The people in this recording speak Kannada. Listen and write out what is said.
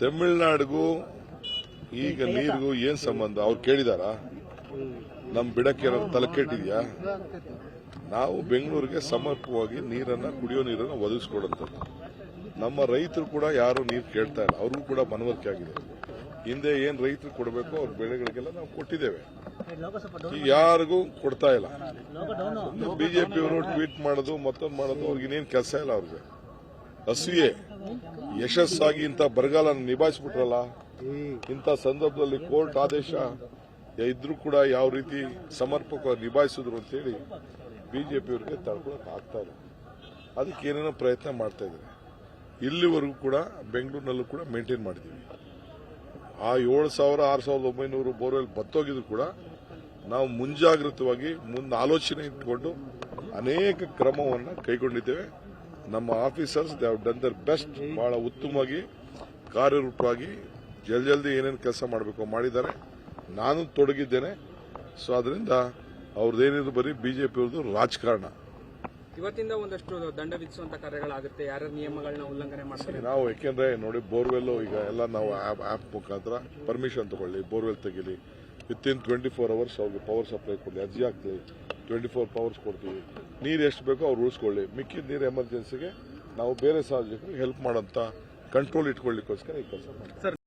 ತಮಿಳ್ನಾಡಿಗೂ ಈಗ ನೀರಿಗೂ ಏನ್ ಸಂಬಂಧ? ಅವ್ರು ಕೇಳಿದಾರ? ನಮ್ ಬಿಡಕ್ಕೆ ತಲೆ ಕೆಟ್ಟಿದ್ಯಾ? ನಾವು ಬೆಂಗಳೂರಿಗೆ ಸಮರ್ಪಕವಾಗಿ ನೀರನ್ನ ಕುಡಿಯೋ ನೀರನ್ನ ಒದಗಿಸ್ಕೊಡಂಥದ್ದು. ನಮ್ಮ ರೈತರು ಕೂಡ ಯಾರು ನೀರು ಕೇಳ್ತಾ ಇಲ್ಲ. ಅವ್ರಿಗೂ ಕೂಡ ಮನವರಿಕೆ ಆಗಿದೆ. ಹಿಂದೆ ಏನ್ ರೈತರು ಕೊಡಬೇಕು ಅವ್ರ ಬೆಳೆಗಳಿಗೆಲ್ಲ ನಾವು ಕೊಟ್ಟಿದ್ದೇವೆ. ಈಗ ಯಾರಿಗೂ ಕೊಡ್ತಾ ಇಲ್ಲ. ಬಿಜೆಪಿಯವರು ಟ್ವೀಟ್ ಮಾಡೋದು ಮತ್ತೊಂದು ಮಾಡೋದು ಅವ್ರಿಗೆ ಇನ್ನೇನು ಕೆಲಸ ಇಲ್ಲ ಅವ್ರಿಗೆ. ಅಸೂಯೆ ಯಶಸ್ಸಾಗಿ ಇಂಥ ಬರಗಾಲ ನಿಭಾಯಿಸ್ಬಿಟ್ರಲ್ಲ? ಇಂಥ ಸಂದರ್ಭದಲ್ಲಿ ಕೋರ್ಟ್ ಆದೇಶ ಇದ್ರೂ ಕೂಡ ಯಾವ ರೀತಿ ಸಮರ್ಪಕವಾಗಿ ನಿಭಾಯಿಸಿದ್ರು ಅಂತೇಳಿ ಬಿಜೆಪಿಯವರಿಗೆ ತಡ್ಕೊಳಕ್ ಆಗ್ತಾ ಇಲ್ಲ. ಅದಕ್ಕೆ ಏನೇನೋ ಪ್ರಯತ್ನ ಮಾಡ್ತಾ ಇದ್ದಾರೆ. ಇಲ್ಲಿವರೆಗೂ ಕೂಡ ಬೆಂಗಳೂರಿನಲ್ಲೂ ಕೂಡ ಮೇಂಟೈನ್ ಮಾಡಿದ್ದೀವಿ. ಆ ಏಳು ಸಾವಿರ, ಆರು ಸಾವಿರದ ಒಂಬೈನೂರು ಬೋರ್ವೆಲ್ ಬತ್ತೋಗಿದ್ರು ಕೂಡ ನಾವು ಮುಂಜಾಗ್ರತವಾಗಿ ಮುಂದೆ ಆಲೋಚನೆ ಇಟ್ಕೊಂಡು ಅನೇಕ ಕ್ರಮವನ್ನು ಕೈಗೊಂಡಿದ್ದೇವೆ. ನಮ್ಮ officers they have done their best ಬಹಳ ಉತ್ತಮವಾಗಿ ಕಾರ್ಯರೂಪವಾಗಿ ಜಲ್ದಿ ಜಲ್ದಿ ಏನೇನು ಕೆಲಸ ಮಾಡಬೇಕು ಮಾಡಿದ್ದಾರೆ. ನಾನು ತೊಡಗಿದ್ದೇನೆ. ಸೊ ಅದರಿಂದ ಅವ್ರದ್ದೇನಿದ್ರು ಬರೀ ಬಿಜೆಪಿಯವ್ರದ್ದು ರಾಜಕಾರಣ. ಇವತ್ತಿಂದ ಒಂದಷ್ಟು ದಂಡ ವಿಧಿಸುವಂತ ಕಾರ್ಯಗಳಾಗುತ್ತೆ. ಯಾರ ನಿಯಮಗಳನ್ನ ಉಲ್ಲಂಘನೆ ಮಾಡ್ತಾರೆ? ನಾವು ಯಾಕೆಂದ್ರೆ ನೋಡಿ ಬೋರ್ವೆಲ್ ಈಗ ಎಲ್ಲ ನಾವು ಆಪ್ ಮುಖಾಂತರ ಪರ್ಮಿಷನ್ ತಗೊಳ್ಳಿ ಬೋರ್ವೆಲ್ ತೆಗೀಲಿ. Within twenty four hours ಅವ್ರಿಗೆ ಪವರ್ ಸಪ್ಲೈ ಕೊಡಲಿ ಅರ್ಜಿ ಹಾಕ್ತೀವಿ ಟ್ವೆಂಟಿ ಫೋರ್ ಪವರ್ಸ್ ಕೊಡ್ತೀವಿ. ನೀರು ಎಷ್ಟು ಬೇಕೋ ಅವ್ರು ಉಳಿಸ್ಕೊಳ್ಳಿ. ಮಿಕ್ಕಿದ ನೀರು ಎಮರ್ಜೆನ್ಸಿಗೆ ನಾವು ಬೇರೆ ಸಾರ್ವಜನಿಕರಿಗೆ ಹೆಲ್ಪ್ ಮಾಡೋಂಥ ಕಂಟ್ರೋಲ್ ಇಟ್ಕೊಳ್ಳಿಕ್ಕೋಸ್ಕರ ಈ ಕೆಲಸ ಮಾಡ್ತೀವಿ.